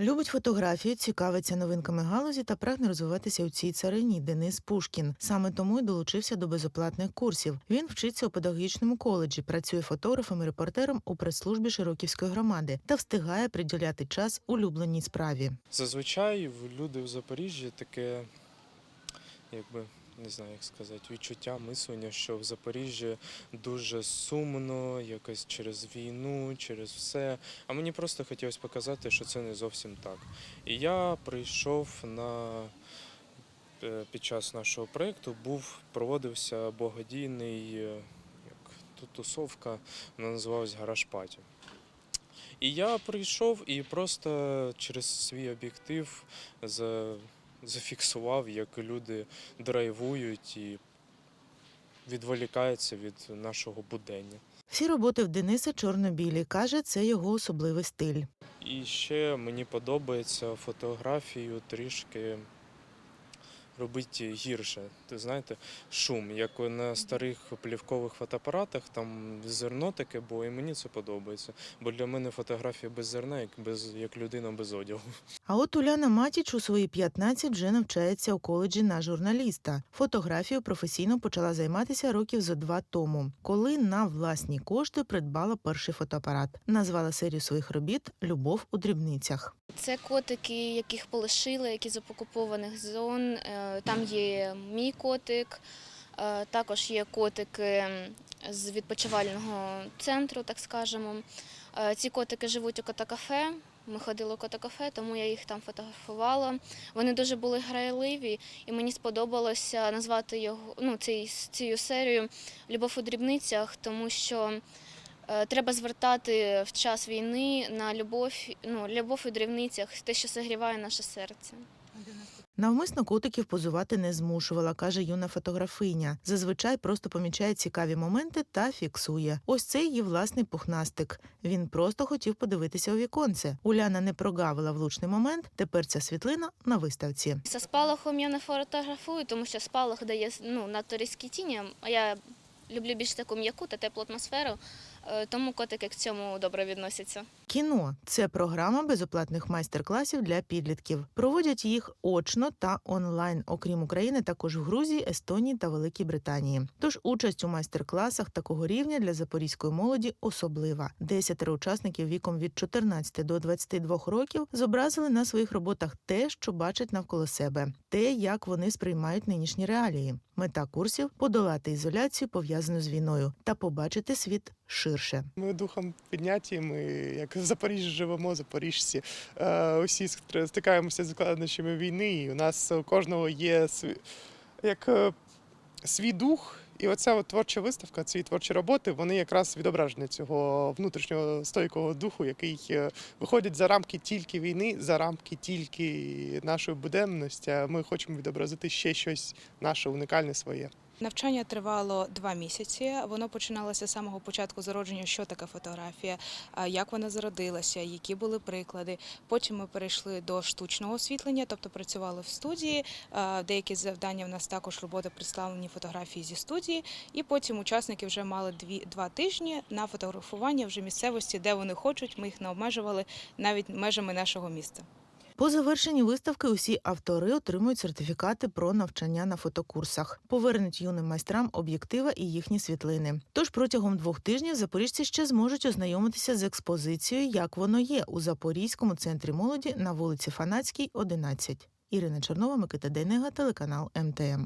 Любить фотографію, цікавиться новинками галузі та прагне розвиватися у цій царині Денис Пушкін. Саме тому й долучився до безоплатних курсів. Він вчиться у педагогічному коледжі, працює фотографом і репортером у прес-службі Широківської громади та встигає приділяти час улюбленій справі. Зазвичай люди в Запоріжжі таке, якби не знаю, як сказати, відчуття, мислення, що в Запоріжжі дуже сумно, якось через війну, через все. А мені просто хотілося показати, що це не зовсім так. І я прийшов на е, під час нашого проєкту був проводився благодійний е, як ту- тусовка, вона називалась Гараж. І я прийшов і просто через свій об'єктив зафіксував, як люди драйвують і відволікаються від нашого будення. Всі роботи в Дениса чорно-білі. каже, це його особливий стиль. І ще мені подобається фотографію трішки робити гірше. Ти знаєте, шум, як на старих плівкових фотоапаратах, там зерно таке було, і мені це подобається. Бо для мене фотографія без зерна, як без як людина без одягу. А от Уляна Матіч у свої 15 вже навчається у коледжі на журналіста. Фотографію професійно почала займатися років зо два тому, коли на власні кошти придбала перший фотоапарат. Назвала серію своїх робіт Любов у дрібницях. Це котики, яких полишили, які з окупованих зон. Е, Там є мій котик, е, також є котики з відпочивального центру, так скажемо. Е, Ці котики живуть у кота-кафе. Ми ходили у кота-кафе, тому я їх там фотографувала. Вони дуже були грайливі, і мені сподобалося назвати його ну, цей, цю серію Любов у дрібницях, тому що Треба звертати в час війни на любов, ну, любов у дрібницях, те, що согріває наше серце. Навмисно котиків позувати не змушувала, каже юна фотографиня. Зазвичай просто помічає цікаві моменти та фіксує. Ось це її власний пухнастик. Він просто хотів подивитися у віконце. Уляна не прогавила влучний момент. Тепер ця світлина на виставці. За спалахом я не фотографую, тому що спалах дає ну, надто різкі тіні, а я люблю більш таку м'яку та теплу атмосферу, е, тому котики к цьому добре відносяться. Кіно це програма безоплатних майстер-класів для підлітків. Проводять їх очно та онлайн, окрім України, також в Грузії, Естонії та Великій Британії. Тож участь у майстер-класах такого рівня для запорізької молоді особлива. Десятеро учасників віком від 14 до 22 років зобразили на своїх роботах те, що бачать навколо себе, те, як вони сприймають нинішні реалії. Мета курсів подолати ізоляцію, пов'язану з війною, та побачити світ ширше. Ми духом підняті. Ми як в Запоріжжі живемо, запоріжці. Е, усі стикаємося з складнощами війни. І у нас у кожного є свій, як е, свій дух. І оця от творча виставка, ці творчі роботи, вони якраз відображення цього внутрішнього стойкого духу, який е, виходить за рамки тільки війни, за рамки тільки нашої буденності. Ми хочемо відобразити ще щось наше унікальне своє. Навчання тривало два місяці. Воно починалося з самого початку зародження, що таке фотографія, як вона зародилася, які були приклади. Потім ми перейшли до штучного освітлення, тобто працювали в студії. Деякі завдання в нас також роботи представлені фотографії зі студії. І потім учасники вже мали дві два тижні на фотографування вже місцевості, де вони хочуть. Ми їх не обмежували навіть межами нашого міста. По завершенні виставки усі автори отримують сертифікати про навчання на фотокурсах, повернуть юним майстрам об'єктива і їхні світлини. Тож протягом двох тижнів запоріжці ще зможуть ознайомитися з експозицією, як воно є у Запорізькому центрі молоді на вулиці Фанацькій, 11. Ірина Чернова, Микита Дейнега, телеканал МТМ.